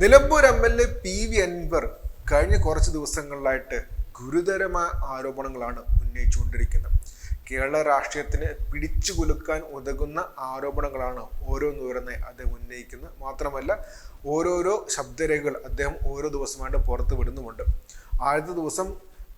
Nilambur M L A P V Anvar കഴിഞ്ഞ കുറച്ച് ദിവസങ്ങളിലായിട്ട് ഗുരുതരമായ ആരോപണങ്ങളാണ് ഉന്നയിച്ചുകൊണ്ടിരിക്കുന്നത്. കേരള രാഷ്ട്രീയത്തിന് പിടിച്ചു കുലുക്കാൻ ഉതകുന്ന ആരോപണങ്ങളാണ് ഓരോന്നോരോന്നായി അദ്ദേഹം ഉന്നയിക്കുന്നത്. മാത്രമല്ല ഓരോരോ ശബ്ദരേഖകൾ അദ്ദേഹം ഓരോ ദിവസമായിട്ട് പുറത്തു വിടുന്നുമുണ്ട്. ആദ്യത്തെ ദിവസം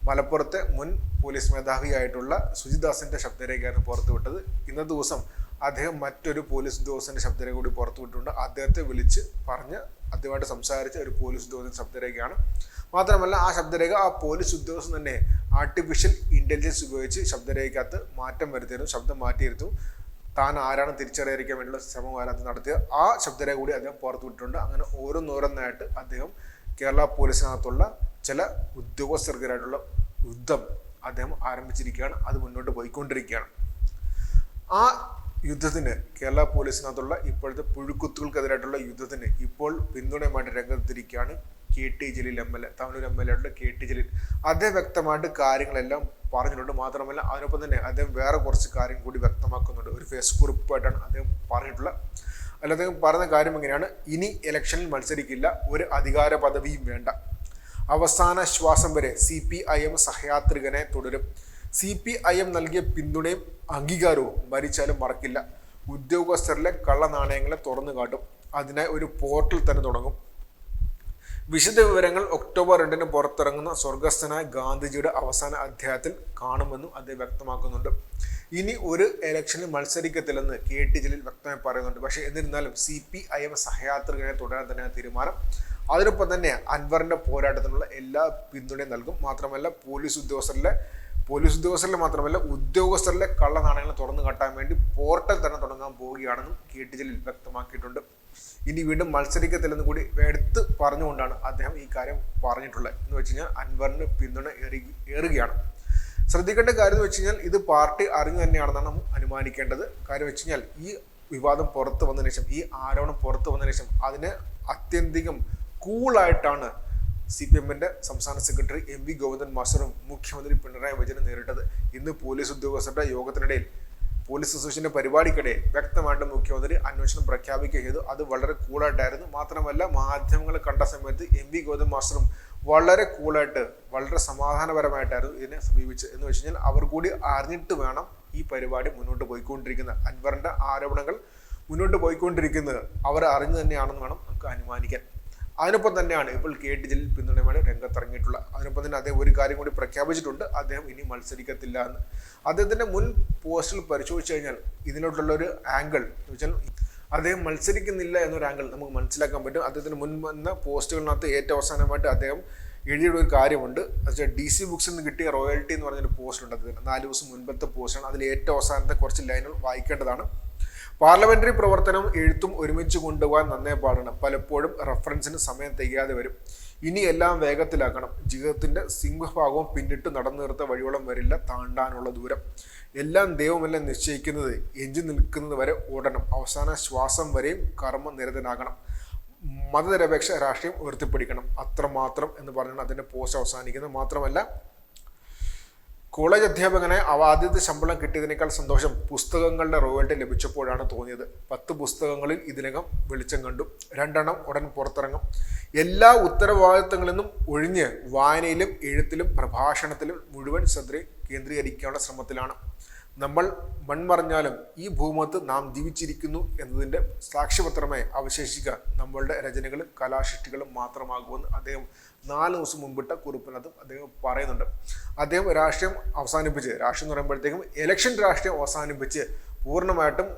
മലപ്പുറത്തെ മുൻ പോലീസ് മേധാവിയായിട്ടുള്ള സുജിദാസിന്റെ ശബ്ദരേഖയാണ് പുറത്തുവിട്ടത് ഇന്നത്തെ ദിവസം അദ്ദേഹം മറ്റൊരു പോലീസ് ഉദ്യോഗസ്ഥന്റെ ശബ്ദരേഖ കൂടി പുറത്തുവിട്ടുണ്ട് അദ്ദേഹത്തെ വിളിച്ച് പറഞ്ഞ് അദ്ദേഹമായിട്ട് സംസാരിച്ച ഒരു പോലീസ് ഉദ്യോഗസ്ഥൻ ശബ്ദരേഖയാണ്. മാത്രമല്ല ആ ശബ്ദരേഖ ആ പോലീസ് ഉദ്യോഗസ്ഥൻ തന്നെ ആർട്ടിഫിഷ്യൽ ഇന്റലിജൻസ് ഉപയോഗിച്ച് ശബ്ദരേഖയ്ക്കകത്ത് മാറ്റം വരുത്തിയിരുന്നു ശബ്ദം മാറ്റിയിരുന്നു. താൻ ആരാണ് തിരിച്ചറിയാതിരിക്കാൻ വേണ്ടിയുള്ള ശ്രമം ആരാധന നടത്തിയ ആ ശബ്ദരേഖ കൂടി അദ്ദേഹം പുറത്തുവിട്ടിട്ടുണ്ട് അങ്ങനെ ഓരോന്നോരോന്നായിട്ട് അദ്ദേഹം കേരള പോലീസിനകത്തുള്ള ചില ഉദ്യോഗസ്ഥർക്കെതിരായിട്ടുള്ള യുദ്ധം അദ്ദേഹം ആരംഭിച്ചിരിക്കുകയാണ്. അത് മുന്നോട്ട് പോയിക്കൊണ്ടിരിക്കുകയാണ്. ആ യുദ്ധത്തിന് കേരള പോലീസിനകത്തുള്ള ഇപ്പോഴത്തെ പുഴുക്കുത്തുകൾക്കെതിരായിട്ടുള്ള യുദ്ധത്തിന് ഇപ്പോൾ പിന്തുണയുമായിട്ട് രംഗത്തിരിക്കുകയാണ് K T Jaleel M L A Tamizhur M L A ആയിട്ടുള്ള കെ ടി ജലീൽ. അദ്ദേഹം വ്യക്തമായിട്ട് കാര്യങ്ങളെല്ലാം പറഞ്ഞിട്ടുണ്ട്. മാത്രമല്ല അതിനൊപ്പം തന്നെ അദ്ദേഹം വേറെ കുറച്ച് കാര്യം കൂടി വ്യക്തമാക്കുന്നുണ്ട്. ഒരു ഫേസ് കുറിപ്പായിട്ടാണ് അദ്ദേഹം പറഞ്ഞിട്ടുള്ളത് അല്ല അദ്ദേഹം പറഞ്ഞ കാര്യം എങ്ങനെയാണ് ഇനി ഇലക്ഷനിൽ മത്സരിക്കില്ല ഒരു അധികാര പദവിയും വേണ്ട. അവസാന ശ്വാസം വരെ സി പി ഐ എം സഹയാത്രികനെ തുടരും. സി പി ഐ എം നൽകിയ പിന്തുണയും അംഗീകാരവും ഭരിച്ചാലും മറക്കില്ല. ഉദ്യോഗസ്ഥരിലെ കള്ളനാണയങ്ങളെ തുറന്നു കാട്ടും. അതിനായി ഒരു പോർട്ടൽ തന്നെ തുടങ്ങും. വിശദ വിവരങ്ങൾ ഒക്ടോബർ രണ്ടിന് പുറത്തിറങ്ങുന്ന സ്വർഗസ്ഥനായ ഗാന്ധിജിയുടെ അവസാന അധ്യായത്തിൽ കാണുമെന്നും അദ്ദേഹം വ്യക്തമാക്കുന്നുണ്ട്. ഇനി ഒരു ഇലക്ഷനിൽ മത്സരിക്കത്തില്ലെന്ന് കെ ടി ജലീൽ വ്യക്തമായി പറയുന്നുണ്ട്. പക്ഷേ എന്നിരുന്നാലും സി പി ഐ എം സഹയാത്രികനെ തുടരാൻ തന്നെ തീരുമാനം. അതിനൊപ്പം തന്നെ അൻവറിന്റെ പോരാട്ടത്തിനുള്ള എല്ലാ പിന്തുണയും നൽകും. മാത്രമല്ല പോലീസ് ഉദ്യോഗസ്ഥരിലെ പോലീസ് ഉദ്യോഗസ്ഥരിലെ മാത്രമല്ല ഉദ്യോഗസ്ഥരിലെ കള്ള നാണയങ്ങൾ തുറന്നു കാട്ടാൻ വേണ്ടി പോർട്ടൽ തന്നെ തുടങ്ങാൻ പോവുകയാണെന്നും കെ ടി ജലീൽ വ്യക്തമാക്കിയിട്ടുണ്ട്. ഇനി വീണ്ടും മത്സരിക്കത്തില്ലെന്ന് കൂടി എടുത്ത് പറഞ്ഞുകൊണ്ടാണ് അദ്ദേഹം ഈ കാര്യം പറഞ്ഞിട്ടുള്ളത്. എന്ന് വെച്ച് കഴിഞ്ഞാൽ അൻവറിന് പിന്തുണ ഏറി ഏറുകയാണ്. ശ്രദ്ധിക്കേണ്ട കാര്യം എന്ന് വെച്ച് കഴിഞ്ഞാൽ ഇത് പാർട്ടി അറിഞ്ഞു തന്നെയാണെന്നാണ് അനുമാനിക്കേണ്ടത്. കാര്യം വെച്ച് കഴിഞ്ഞാൽ ഈ വിവാദം പുറത്തു വന്നതിന് ശേഷം ഈ ആരോപണം പുറത്തു വന്നതിന് ശേഷം അതിന് അത്യന്തികം കൂളായിട്ടാണ് സി പി എമ്മിന്റെ സംസ്ഥാന സെക്രട്ടറി എം വി ഗോവിന്ദൻ മാസ്റ്ററും മുഖ്യമന്ത്രി പിണറായി വിജയനും നേരിട്ടത്. ഇന്ന് പോലീസ് ഉദ്യോഗസ്ഥരുടെ യോഗത്തിനിടയിൽ പോലീസ് അസോസിയേഷന്റെ പരിപാടിക്കിടെ വ്യക്തമായിട്ട് മുഖ്യമന്ത്രി അന്വേഷണം പ്രഖ്യാപിക്കുക ചെയ്തു. അത് വളരെ കൂളായിട്ടായിരുന്നു. മാത്രമല്ല മാധ്യമങ്ങൾ കണ്ട സമയത്ത് എം വി ഗോവിന്ദൻ മാസ്റ്ററും വളരെ കൂളായിട്ട് വളരെ സമാധാനപരമായിട്ടായിരുന്നു ഇതിനെ സമീപിച്ചത്. എന്ന് വെച്ച് കഴിഞ്ഞാൽ അവർ കൂടി അറിഞ്ഞിട്ട് വേണം ഈ പരിപാടി മുന്നോട്ട് പോയിക്കൊണ്ടിരിക്കുന്നത്. അൻവറിന്റെ ആരോപണങ്ങൾ മുന്നോട്ട് പോയിക്കൊണ്ടിരിക്കുന്നത് അവർ അറിഞ്ഞു തന്നെയാണെന്ന് വേണം നമുക്ക് അനുമാനിക്കാൻ. അതിനൊപ്പം തന്നെയാണ് ഇപ്പോൾ കെ ടി ജലീൽ പിന്തുണയുമായി രംഗത്തിറങ്ങിയിട്ടുള്ളത് അതിനൊപ്പം തന്നെ അദ്ദേഹം ഒരു കാര്യം കൂടി പ്രഖ്യാപിച്ചിട്ടുണ്ട്. അദ്ദേഹം ഇനി മത്സരിക്കത്തില്ല എന്ന്. അദ്ദേഹത്തിന്റെ മുൻ പോസ്റ്റിൽ പരിശോധിച്ചു കഴിഞ്ഞാൽ ഇതിലോട്ടുള്ള ഒരു ആംഗിൾ എന്ന് വെച്ചാൽ അദ്ദേഹം മത്സരിക്കുന്നില്ല എന്നൊരു ആംഗിൾ നമുക്ക് മനസ്സിലാക്കാൻ പറ്റും. അദ്ദേഹത്തിന് മുൻ വന്ന പോസ്റ്റുകളിനകത്ത് ഏറ്റവും അവസാനമായിട്ട് അദ്ദേഹം എഴുതിയ ഒരു കാര്യമുണ്ട്. വെച്ചാൽ ഡി സി ബുക്സിൽ നിന്ന് കിട്ടിയ റോയൽറ്റി എന്ന് പറഞ്ഞൊരു പോസ്റ്റ് ഉണ്ട് അദ്ദേഹത്തിന്. നാല് ദിവസം മുൻപത്തെ പോസ്റ്റാണ്. അതിൽ ഏറ്റവും അവസാനത്തെ കുറച്ച് ലൈനുകൾ വായിക്കേണ്ടതാണ്. പാർലമെന്ററി പ്രവർത്തനം എഴുത്തും ഒരുമിച്ച് കൊണ്ടുപോകാൻ നന്നേ പാടണം. പലപ്പോഴും റഫറൻസിന് സമയം തികയാതെ വരും. ഇനി എല്ലാം വേഗത്തിലാക്കണം. ജീവിതത്തിന്റെ സിംഹഭാഗവും പിന്നിട്ട് നടന്നു നിർത്ത വഴിയോളം വരില്ല താണ്ടാനുള്ള ദൂരം. എല്ലാം ദൈവമെല്ലാം നിശ്ചയിക്കുന്നത്? എഞ്ചി നിൽക്കുന്നത് വരെ ഓടണം. അവസാന ശ്വാസം വരെയും കർമ്മനിരതനാകണം. മതനിരപേക്ഷ രാഷ്ട്രീയം ഉയർത്തിപ്പിടിക്കണം. അത്രമാത്രം എന്ന് പറഞ്ഞാൽ അതിന്റെ പോസ്റ്റ് അവസാനിക്കുന്നത്. മാത്രമല്ല കോളേജ് അധ്യാപകനെ അവ ആദ്യത്തെ ശമ്പളം കിട്ടിയതിനേക്കാൾ സന്തോഷം പുസ്തകങ്ങളുടെ റോയൽറ്റി ലഭിച്ചപ്പോഴാണ് തോന്നിയത്. പത്ത് പുസ്തകങ്ങളിൽ ഇതിനകം വെളിച്ചം കണ്ടു. രണ്ടെണ്ണം ഉടൻ പുറത്തിറങ്ങും. എല്ലാ ഉത്തരവാദിത്തങ്ങളിൽ നിന്നും ഒഴിഞ്ഞ് വായനയിലും എഴുത്തിലും പ്രഭാഷണത്തിലും മുഴുവൻ ശ്രദ്ധ കേന്ദ്രീകരിക്കാനുള്ള ശ്രമത്തിലാണ്. നമ്മൾ മൺമറഞ്ഞാലും ഈ ഭൂമത്ത് നാം ജീവിച്ചിരിക്കുന്നു എന്നതിന്റെ സാക്ഷ്യപത്രമായി അവശേഷിക്കുക നമ്മളുടെ രചനകളും കലാസൃഷ്ടികളും മാത്രമാകുമെന്ന് അദ്ദേഹം നാല് ദിവസം മുമ്പിട്ട കുറിപ്പിനകത്ത് അദ്ദേഹം പറയുന്നുണ്ട്. അദ്ദേഹം രാഷ്ട്രീയം അവസാനിപ്പിച്ച് രാഷ്ട്രീയം എന്ന് പറയുമ്പോഴത്തേക്കും ഇലക്ഷൻ രാഷ്ട്രീയം അവസാനിപ്പിച്ച് പൂർണമായിട്ടും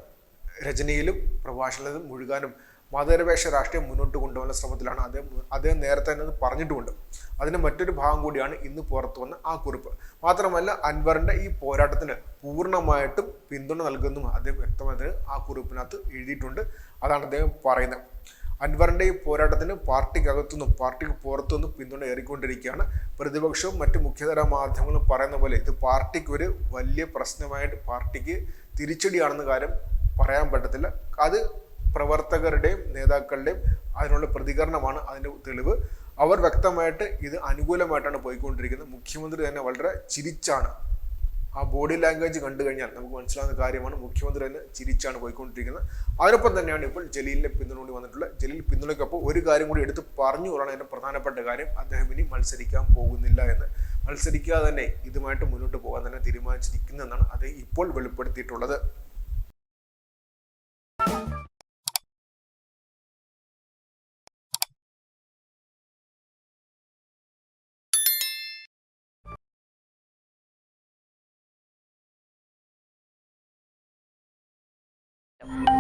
രചനയിലും പ്രഭാഷണത്തിലും മുഴുകാനും മതനിരപേക്ഷ രാഷ്ട്രീയം മുന്നോട്ട് കൊണ്ടുപോകുന്ന ശ്രമത്തിലാണ് അദ്ദേഹം അദ്ദേഹം നേരത്തെ തന്നെ പറഞ്ഞിട്ടുമുണ്ട്. അതിന് മറ്റൊരു ഭാഗം കൂടിയാണ് ഇന്ന് പുറത്തു വന്ന ആ കുറിപ്പ്. മാത്രമല്ല അൻവറിന്റെ ഈ പോരാട്ടത്തിന് പൂർണമായിട്ടും പിന്തുണ നൽകുന്നു അദ്ദേഹം വ്യക്തമായിട്ട് ആ കുറിപ്പിനകത്ത് എഴുതിയിട്ടുണ്ട്. അതാണ് അദ്ദേഹം പറയുന്നത്. അൻവറിന്റെ ഈ പോരാട്ടത്തിന് പാർട്ടിക്കകത്തുനിന്നും പാർട്ടിക്ക് പുറത്തുനിന്നും പിന്തുണ ഏറിക്കൊണ്ടിരിക്കുകയാണ്. പ്രതിപക്ഷവും മറ്റ് മുഖ്യതര മാധ്യമങ്ങളും പറയുന്ന പോലെ ഇത് പാർട്ടിക്ക് ഒരു വലിയ പ്രശ്നമായിട്ട് പാർട്ടിക്ക് തിരിച്ചടിയാണെന്ന കാര്യം പറയാൻ പറ്റത്തില്ല. അത് പ്രവർത്തകരുടെയും നേതാക്കളുടെയും അതിനുള്ള പ്രതികരണമാണ് അതിന്റെ തെളിവ്. അവർ വ്യക്തമായിട്ട് ഇത് അനുകൂലമായിട്ടാണ് പോയിക്കൊണ്ടിരിക്കുന്നത്. മുഖ്യമന്ത്രി തന്നെ വളരെ ചിരിച്ചാണ്. ആ ബോഡി ലാംഗ്വേജ് കണ്ടു കഴിഞ്ഞാൽ നമുക്ക് മനസ്സിലാകുന്ന കാര്യമാണ്. മുഖ്യമന്ത്രി തന്നെ ചിരിച്ചാണ് പോയിക്കൊണ്ടിരിക്കുന്നത്. അതിനൊപ്പം തന്നെയാണ് ഇപ്പോൾ ജലീലിനെ പിന്തുണ വന്നിട്ടുള്ളത്. ജലീൽ പിന്തുണയ്ക്കൊപ്പം ഒരു കാര്യം കൂടി എടുത്ത് പറഞ്ഞു കൊള്ളാണ് എന്റെ പ്രധാനപ്പെട്ട കാര്യം. അദ്ദേഹം ഇനി മത്സരിക്കാൻ പോകുന്നില്ല എന്ന്. മത്സരിക്കാതെ തന്നെ ഇതുമായിട്ട് മുന്നോട്ട് പോകാൻ തന്നെ തീരുമാനിച്ചിരിക്കുന്നതെന്നാണ് അദ്ദേഹം ഇപ്പോൾ വെളിപ്പെടുത്തിയിട്ടുള്ളത്. you.